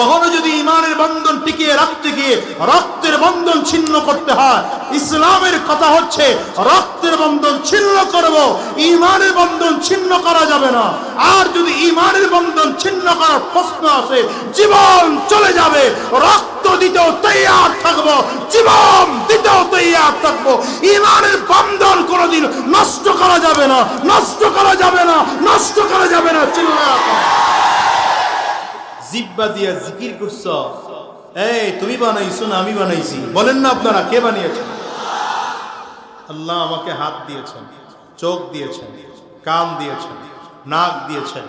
কখনো যদি ইমানের বন্ধন টিকিয়ে রাখতে গিয়ে রক্তের বন্ধন ছিন্ন করতে হয়, ইসলামের কথা হচ্ছে রক্তের বন্ধন ছিন্ন করব ইমানের বন্ধন ছিন্ন করা যাবে না। আর যদি ইমানের বন্ধন ছিন্ন করার প্রশ্ন আসে, জীবন চলে যাবে। রক্ত দিতেও তৈয়ার থাকব, জীবন দিতেও তৈয়ার থাকব। ইমানের বন্ধন কোনোদিন নষ্ট করা যাবে না, নষ্ট করা যাবে না, নষ্ট করা যাবে না চিল্লা জিব্বা দিয়া জিকির করছ। এই, তুমি বানাইছো না আমি বানাইছি। বলেন না আপনারা, কে বানিয়েছেন আল্লাহ আমাকে হাত দিয়েছেন, চোখ দিয়েছেন, কান দিয়েছেন, নাক দিয়েছেন,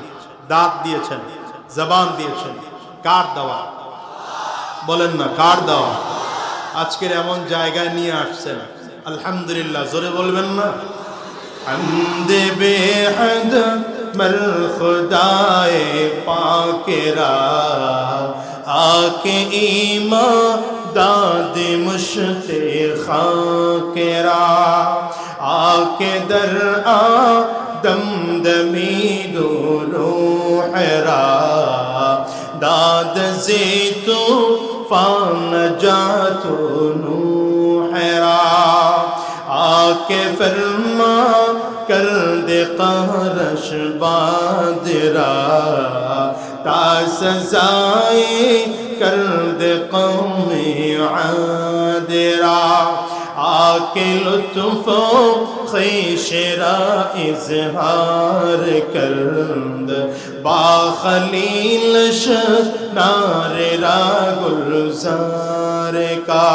দাঁত দিয়েছেন, জবান দিয়েছেন। কার দেওয়া? বলেন না, কার দেওয়া? আজকের এমন জায়গায় নিয়ে আসছেন। আলহামদুলিল্লাহ, জোরে বলবেন না? হামদে বেহাদ مر خدائے پاکرا آکے ایمان داد مشت خاکرا آکے در آ دم دمی دونو حرا داد زیتو فان جاتو نو حرا آکے فرمان قرش باد را تا سزائے کرد قوم عاد را آکے لطف خیش را اظہار کرد با خلیل شد نار را گلزار کا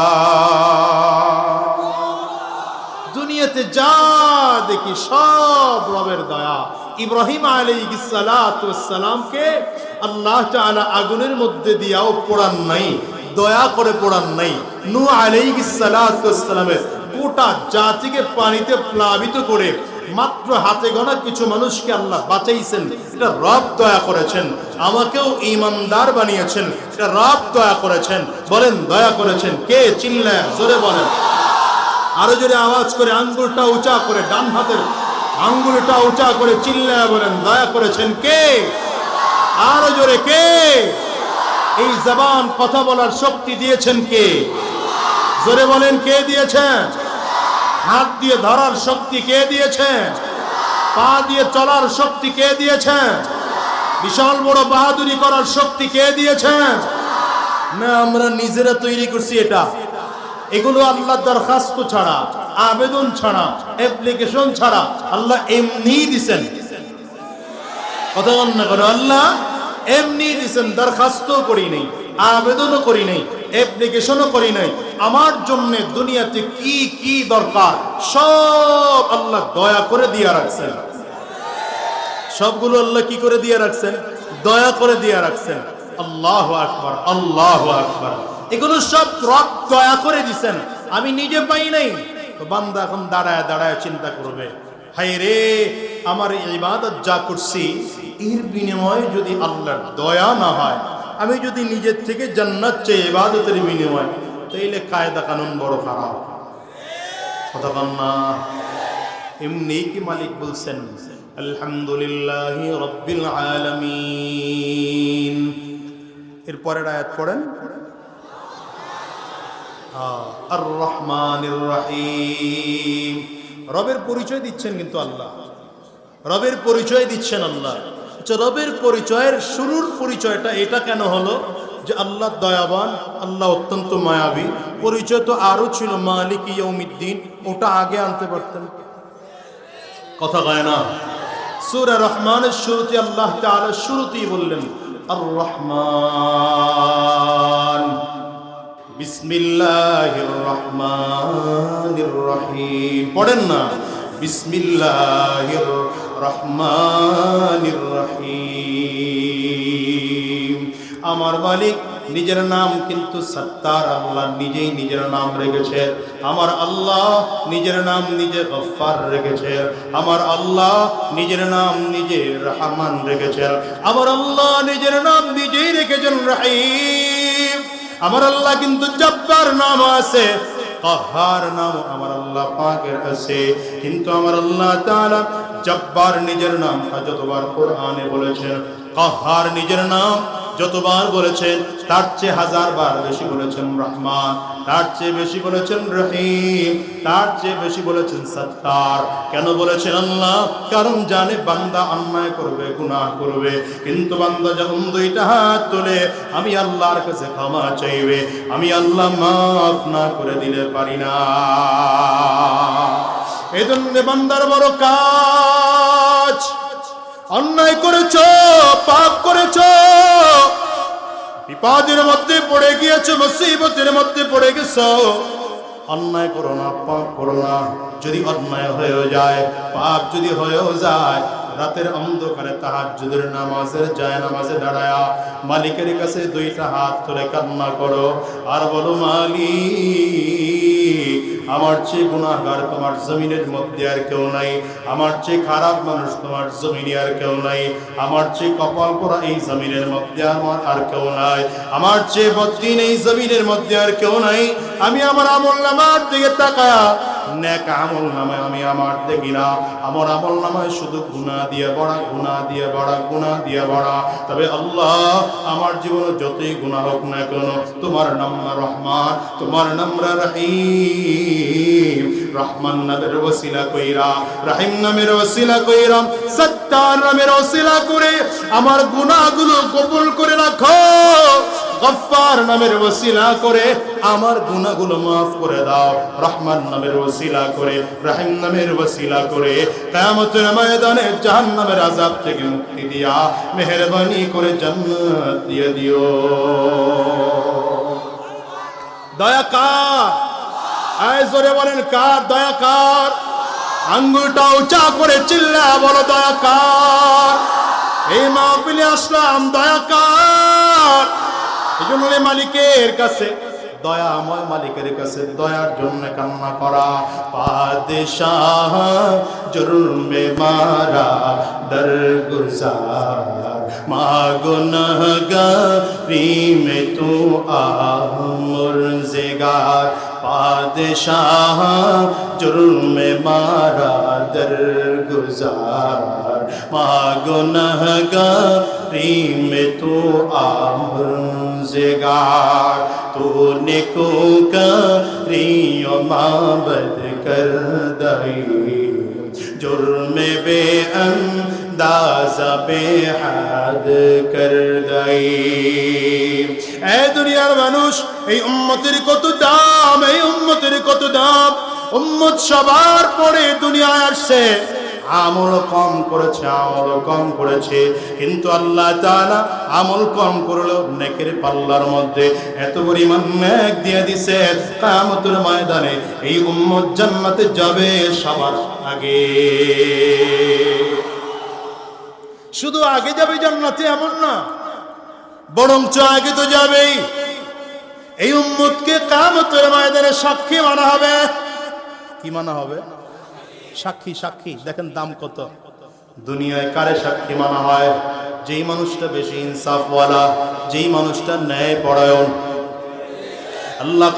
دنیا تے جا দেখি সব রবের দয়া। ইব্রাহিম আলাইসালামকে আল্লাহ আগুনের মধ্যে দিয়াও পোড়ান নাই, দয়া করে পোড়ান নাই। নু আলাইসালামের গোটা জাতিকে পানিতে প্লাবিত করে মাত্র হাতে গোনা কিছু মানুষকে আল্লাহ বাঁচাইছেন। এটা রব দয়া করেছেন, আমাকেও ইমানদার বানিয়েছেন, এটা রব দয়া করেছেন। বলেন, দয়া করেছেন। কে? চিল্লা জোরে বলেন। আরও জোরে আওয়াজ করে, আঙ্গুলটা উঁচা করে, ডান হাতের আঙ্গুলটা উঁচা করে চিল্লায় বলেন, দয়া করেছেন কে? আরও জোরে, কে? এই জবান কথা বলার শক্তি দিয়েছেন কে? জোরে বলেন, কে দিয়েছেন? হাত দিয়ে ধরার শক্তি কে দিয়েছেন? পা দিয়ে চলার শক্তি কে দিয়েছেন? বিশাল বড় বাহাদুরি করার শক্তি কে দিয়েছেন? না, আমরা নিজেরা তৈরি করছি এটা। এগুলো আল্লাহ দরখাস্ত ছাড়া, আবেদন ছাড়া অ্যাপ্লিকেশন ছাড়া আল্লাহ এমনি দিছেন। কথা না করো আল্লাহ এমনি দিছেন দরখাস্ত করি নাই, আবেদনও করি নাই অ্যাপ্লিকেশনও করি নাই। আমার জন্য দুনিয়াতে কি কি দরকার, সব আল্লাহ দয়া করে দিয়ে রাখছেন। সবগুলো আল্লাহ কি করে দিয়ে রাখছেন? দয়া করে দিয়ে রাখছেন। আল্লাহ আকবার আল্লাহ আকবার। এগুলো সব রব দয়া করে দিছেন। আমি নিজে পাই নাই। তো বান্দা এখন দাঁড়ায় দাঁড়ায় চিন্তা করবে। হাই রে, আমার ইবাদত যা করছি, এর বিনিময়ে যদি আল্লাহর দয়া না হয়, আমি যদি নিজের থেকে জান্নাত চাই ইবাদতের বিনিময়, তাইলে কায়দা কানুন বড় খারাপ। কথা না। এমনি কি মালিক বলছেন? আলহামদুলিল্লাহ রব্বিল আলামিন। এর পরের আয়াত পড়েন। রবের পরিচয় দিচ্ছেন কিন্তু আল্লাহ। রবের পরিচয় দিচ্ছেন আল্লাহ। আচ্ছা রবের পরিচয়ের শুরুর পরিচয়টা এটা কেন হলো? যে আল্লাহ দয়াবান, আল্লাহ অত্যন্ত মায়াবী। পরিচয় তো আরও ছিল, মালিক ইয়ৌমিদ্দিন ওটা আগে আনতে পারতেন। কথা কয় না? সুরা রহমানের শুরুতে আল্লাহ তাআলা শুরুতেই বললেন আর রহমান বিসমিল্লাহির রহমানির রহিম পড়েন না। বিসমিল্লাহির রহমানির রহিম আমার মালিক নিজের নাম কিন্তু সত্তার আল্লাহ নিজেই নিজের নাম রেখেছে। আমার আল্লাহ নিজের নাম নিজে গফার রেখেছে। আমার আল্লাহ নিজের নাম নিজে রহমান রেখেছে। আমার আল্লাহ নিজের নাম নিজেই রেখেছেন রহিম। আমার আল্লাহ কিন্তু জব্বার নাম আছে কাহার নাম আমার আল্লাহ পাকের আছে। কিন্তু আমার আল্লাহ তাআলা জব্বার নিজের নাম যতবার কোরআনে বলেছেন কাহার নিজের নাম যতবার বলেছেন, তার চেয়ে হাজার বার বেশি বলেছেন রহমান, তার চেয়ে বেশি বলেছেন রহিম, তার চেয়ে বেশি বলেছেন সত্তার। কেন বলেছেন আল্লাহ? কারণ জানে বান্দা অন্যায় করবে, গুনাহ করবে। কিন্তু বান্দা যখন দুইটা হাত তোলে, আমি আল্লাহর কাছে ক্ষমা চাইবে, আমি আল্লাহ মাফ না করে দিলে পারি না। এই জন্য বান্দার বড় কাজ অন্যায় করেছ, পাপ করেছ। বিপদের মধ্যে পড়ে গিয়েছ, মুসিবতের মধ্যে পড়ে গেছ। অন্যায় করো না, পাপ করো না। যদি অন্যায় হয়েও যায়, পাপ যদি হয়েও যায়, রাতের অন্ধকারে তাহার তাহাজ্জুদের নামাজের যায়, নামাজে দাঁড়ায়া মালিকের কাছে দুইটা হাত তুলে কান্না করো। আর বলো, মালিক আমার চেয়ে গুণাগার তোমার জমিনের মধ্যে আর কেউ নাই। আমার চেয়ে খারাপ মানুষ তোমার জমিনে আর কেউ নাই। আমার চেয়ে কপাল করা এই জমিনের মধ্যে আমার আর কেউ নাই। আমার চেয়ে বদিন এই জমিনের মধ্যে আর কেউ নাই। আমি আমার আমল নামার দিকে তাকায়া নেক আমল নামায় আমি আমার দেখি না আমার আমল নামায় শুধু গুণা দিয়ে বড়া গুণা দিয়ে বড়া গুণা দিয়ে বড়া। তবে আল্লাহ আমার জীবনে যতই গুণা হোক না কেন, তোমার নাম রহমান, তোমার নাম রহিম। রহমান নামের ওসিলা কইরা, রহিম নামের ওসিলা কইরা, সত্তার নামের ওসিলা করে আমার গুনাহগুলো কবুল করে রাখো। গফফার নামের ওসিলা করে আমার গুনাহগুলো মাফ করে দাও। রহমান নামের ওসিলা করে, রহিম নামের ওসিলা করে, কিয়ামতের ময়দানে জাহান্নামের আযাব থেকে মুক্তি দিয়া মেহেরবানি করে জান্নাত দিয়ে দিও। দয়া কার? আয় জোরে বলেন, কার দয়া কার? আঙ্গুলটা উঁচা করে চিল্লা, বলো দয়া কার? এই মাহফিলে আসলাম, দয়া কার? এই জন্য মালিকের কাছে, দয়াময় মালিকের কাছে দয়ার জন্য কান্না করা। পাদেশাহ জুরমে মারা, দরগুজার মাগুনহগারি মে তু আমর জেগার। পাদেশাহ জুরমে মারা, দরগুজার মাগুনহগারি মে তু روزگار تو نے کو کریو معبد کر دئی جرم بے انداز بے حد کر گئی اے دنیار মানুষ এই উম্মতের কত দাম এই উম্মতের কত দাম উম্মত সবার পরে দুনিয়ায় আসছে আমল কম করেছে, আমল কম করেছে। কিন্তু আল্লাহ তাআলা আমল কম করল নেকের পাল্লার মধ্যে এত পরিমাণ নেক দিয়ে দিছে, কিয়ামতের ময়দানে এই উম্মত জান্নাতে যাবে সবার আগে। শুধু আগে যাবে জান্নাতে এমন না, বরঞ্চ আগে তো যাবেই। এই উম্মতকে কিয়ামতের ময়দানে সাক্ষী মানা হবে। কি মানা হবে? সাক্ষী সাক্ষী, দেখেন দাম কত। দুনিয়ায় কারে সাক্ষী মানা হয়? যেই মানুষটা বেশি ইনসাফওয়ালা, যেই মানুষটা ন্যায় পরায়ণ আল্লাহ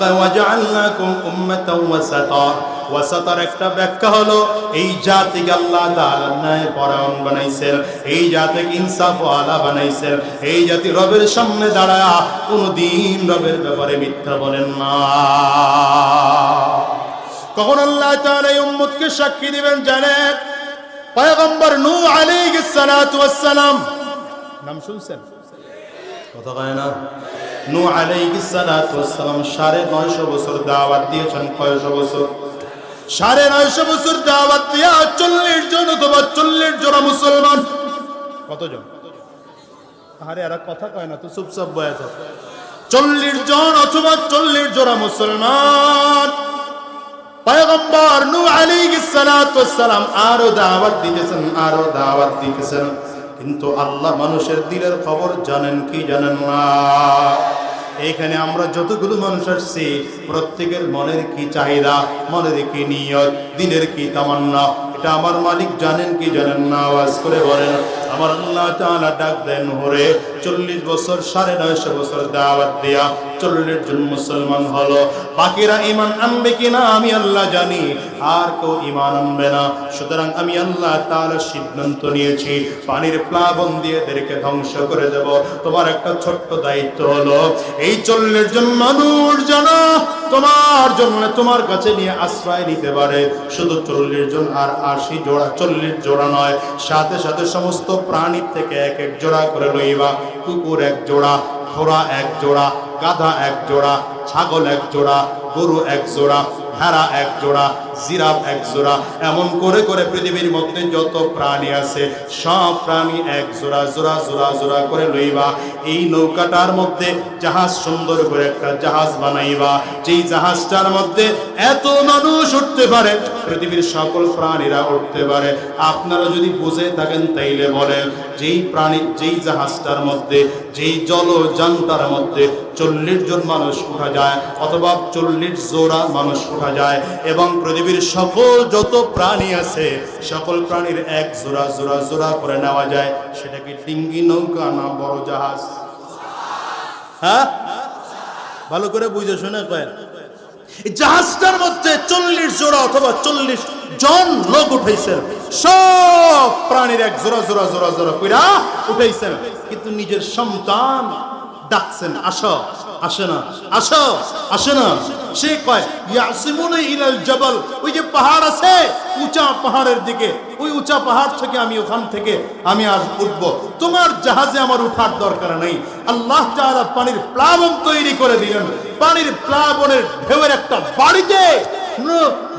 একটা ব্যাখ্যা হলো, এই জাতিকে আল্লাহ তাআলা ন্যায় পরায়ণ বানাইছেন, এই জাতিকে ইনসাফওয়ালা বানাইছেন। এই জাতি রবের সামনে দাঁড়ায়া কোনদিন রবের ব্যাপারে মিথ্যা বলেন না। কখন আল্লাহ তাআলা এই উম্মতকে সাক্ষী দিবেন জানেন? পয়গম্বর নূহ আলাইহিস সালাতু ওয়াস সালাম নাম শুনছেন? কথা কয় না? নূহ আলাইহিস সালাতু ওয়াস সালাম 950 বছর দাওয়াত দিয়েছেন। কয়শো বছর? সাড়ে নয়শো বছর দাওয়াত দিয়া চল্লিশ জন অথবা চল্লিশ জন মুসলমান। কতজন? আরে এরা কথা কয় না তো, চুপচাপ বয়া চল্লিশ জন অথবা চল্লিশ জোড়া মুসলমান। পয়গম্বর নূহ আলাইহিস সালাতু সালাম আরও দাওয়াত দিতেছেন, আরও দাওয়াত দিতেছেন। কিন্তু আল্লাহ মানুষের দিলের খবর জানেন কি জানেন না। এখানে আমরা যতগুলো মানুষ আসছি, প্রত্যেকের মনের কি চাহিদা, মনের কি নিয়ত, দিলের কি তামান্না, এটা আমার মালিক জানেন কি জানেন না, আওয়াজ করে বলেন। আমার আল্লাহ তাআলা ডাক দেন হরে চল্লিশ বছর, সাড়ে নয়শো বছর দাওয়াত দেয়া চল্লিশ জন মুসলমান হলো। বাকিরা ইমান আনবে কিনা আমি আল্লাহ জানি, আর কেউ ইমান আনবে না। সুতরাং আমি আল্লাহ তার সিদ্ধান্ত নিয়েছি, পানির প্লাবন দিয়ে এদেরকে ধ্বংস করে দেব। তোমার একটা ছোট্ট দায়িত্ব হলো, এই চল্লিশ জন মানুষ জানা তোমার জন্য তোমার কাছে নিয়ে আশ্রয় নিতে পারে। শুধু চল্লিশ জন আর আশি জোড়া, চল্লিশ জোড়া নয়, সাথে সাথে সমস্ত প্রাণীর থেকে এক এক জোড়া করে লইবা। কুকুর এক জোড়া, ঘোড়া এক জোড়া, গাধা এক জোড়া, ছাগল এক জোড়া, গরু এক জোড়া, ভেড়া এক জোড়া জিরাফ এক জোড়া। এমন করে করে পৃথিবীর মধ্যে যত প্রাণী আছে, সব প্রাণী এক জোড়া জোড়া জোড়া জোড়া করে লইবা। এই নৌকাটার মধ্যে জাহাজ সুন্দর করে একটা জাহাজ বানাইবা। যেই জাহাজটার মধ্যে এত মানুষ উঠতে পারে, পৃথিবীর সকল প্রাণীরা উঠতে পারে। আপনারা যদি বুঝে থাকেন তাইলে বলেন, যেই প্রাণী, যেই জাহাজটার মধ্যে, যেই জল জলযানটার মধ্যে চল্লিশ জন মানুষ উঠা যায়, অথবা চল্লিশ জোড়া মানুষ উঠা যায়, এবং পৃথিবীর সকল যত প্রাণী আছে, সকল প্রাণীর এক জোড়া জোড়া জোড়া করে নেওয়া যায়। সেটা কি ডিঙ্গি নৌকা না বড় জাহাজ। হ্যাঁ? ভালো করে বুঝে শুনে কয়েন। জাহাজটার মধ্যে চল্লিশ জোড়া অথবা চল্লিশ জন লোক উঠাইছেন। সব প্রাণীর এক জোড়া জোড়া জোড়া জোড়া কইরা উঠাইছেন। কিন্তু নিজের সন্তান ডাকছেন, আসো, আসে না, আসো, আসে না। সে কয় ইলাল জবল। ওই যে পাহাড় আছে, উঁচা পাহাড়ের দিকে, ওই উঁচা পাহাড় থেকে আমি ওখান থেকে আমি আজ উঠব। তোমার জাহাজে আমার উঠার দরকার নেই। আল্লাহ পানির প্লাবন তৈরি করে দিলেন। পানির প্লাবনের ঢেউয়ের একটা বাড়িতে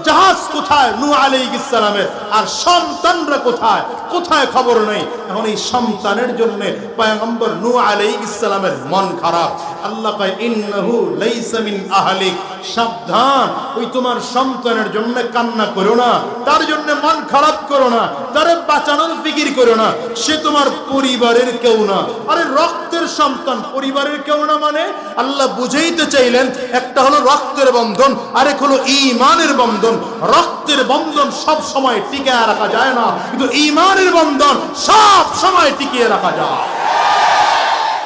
জাহাজ কোথায়? নূহ আলাইহিস সালামের আর সন্তানরা কোথায়? কোথায় খবর নেই? এখন এই সন্তানের জন্য পয়গম্বর নূহ আলাইহিস সালামের মন খারাপ। আল্লাহ কয়, ইন্নাহু লাইসা আহলিক। সাবধান, ওই তোমার সন্তানের জন্য কান্না করো না। তার জন্য মন খারাপ করো না। তারে বাঁচানোর ফিকির করো না। সে তোমার পরিবারের কেউ না। আরে রক্তের সন্তান পরিবারের কেউ না মানে আল্লাহ বুঝাইতে চাইলেন, একটা হলো রক্তের বন্ধন, আরেক হলো ইমানের বন্ধন। রক্তের বন্ধন সব সময় টিকে রাখা যায় না, কিন্তু ইমানের বন্ধন সব সময় টিকিয়ে রাখা যায়।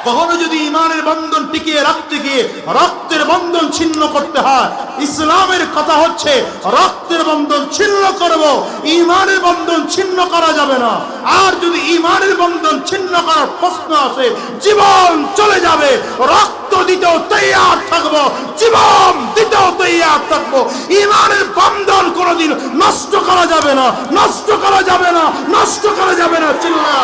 কখনো যদি ইমানের বন্ধন টিকিয়ে রাখতে গিয়ে রক্তের বন্ধন ছিন্ন করতে হয়, ইসলামের কথা হচ্ছে রক্তের বন্ধন ছিন্ন করব, ইমানের বন্ধন ছিন্ন করা যাবে না। আর যদি ইমানের বন্ধন ছিন্ন করার প্রশ্ন আসে, জীবন চলে যাবে। রক্ত দিতেও তৈয়ার থাকব, জীবন দিতেও তৈয়ার থাকব। ইমানের বন্ধন কোনোদিন নষ্ট করা যাবে না, নষ্ট করা যাবে না, নষ্ট করা যাবে না চিল্লা